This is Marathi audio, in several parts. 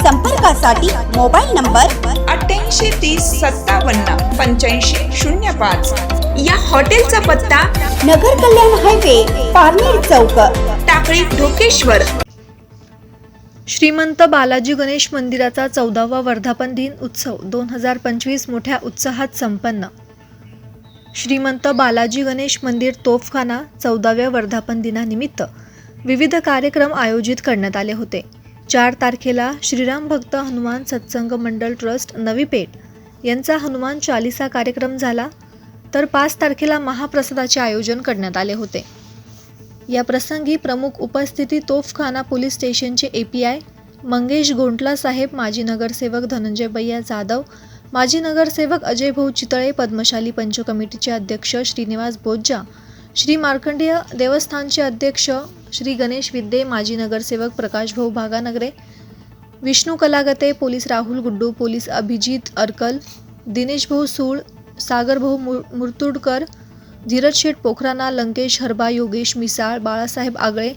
संपर्कासाठी मोबाईल नंबर अठ्ठ्याऐंशी तीस सत्तावन्न पंच्याऐंशी शून्य पाच. या हॉटेलचा पत्ता नगर कल्याण हायवे पारनेर चौक. टाकळी ढोकेश्वर. श्रीमंत बालाजी गणेश मंदिराचा चौदावा वर्धापन दिन उत्सव दोन हजार पंचवीस मोठ्या उत्साहात संपन्न. श्रीमंत बालाजी गणेश मंदिर तोफखाना चौदाव्या वर्धापन दिनानिमित्त विविध कार्यक्रम आयोजित करण्यात आले होते. चार तारखेला श्रीराम भक्त हनुमान सत्संग मंडळ ट्रस्ट नवी पेठ यांचा हनुमान चालिसा कार्यक्रम झाला तर पाच तारखेला महाप्रसादाचे आयोजन करण्यात आले होते. या प्रसंगी प्रमुख उपस्थिती तोफखाना पोलीस स्टेशनचे A P I Mangesh Gontla साहेब माजी नगरसेवक धनंजय भैया जाधव माजी नगरसेवक अजय भाऊ चितळे पद्मशाली पंच कमिटीचे अध्यक्ष श्रीनिवास बोज्जा श्री मार्कंडेय देवस्थानचे अध्यक्ष श्री गणेश विद्ये माजी नगरसेवक प्रकाश भाऊ भागानगरे विष्णू कलागते पोलीस राहुल गुड्डू पोलीस अभिजित अरकल दिनेश भाऊ सूळ सागर भाऊ मुर मुर्तुडकर धीरज शेठ पोखराना लंकेश हरबा योगेश मिसाळ बाळासाहेब आगळे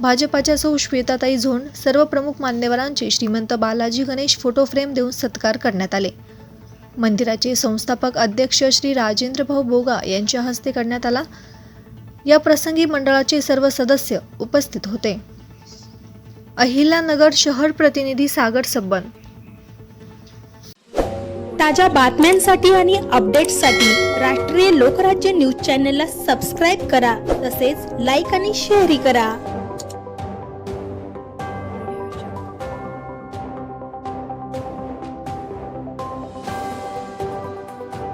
भाजपाच्या सौ श्वेताताई झोंड सर्व प्रमुख मान्यवरांचे श्रीमंत बालाजी गणेश फोटो फ्रेम देऊन सत्कार करण्यात आले. मंदिराचे संस्थापक अध्यक्ष श्री राजेंद्र भाऊ बोगा यांच्या हस्ते करण्यात आला. या प्रसंगी मंडळाचे सर्व सदस्य उपस्थित होते. अहिल्यानगर शहर प्रतिनिधी सागर सब्बन. ताज्या बातम्यांसाठी आणि अपडेट्ससाठी राष्ट्रीय लोकराज्य न्यूज चॅनलला सबस्क्राईब करा तसेच लाईक आणि शेअरही करा.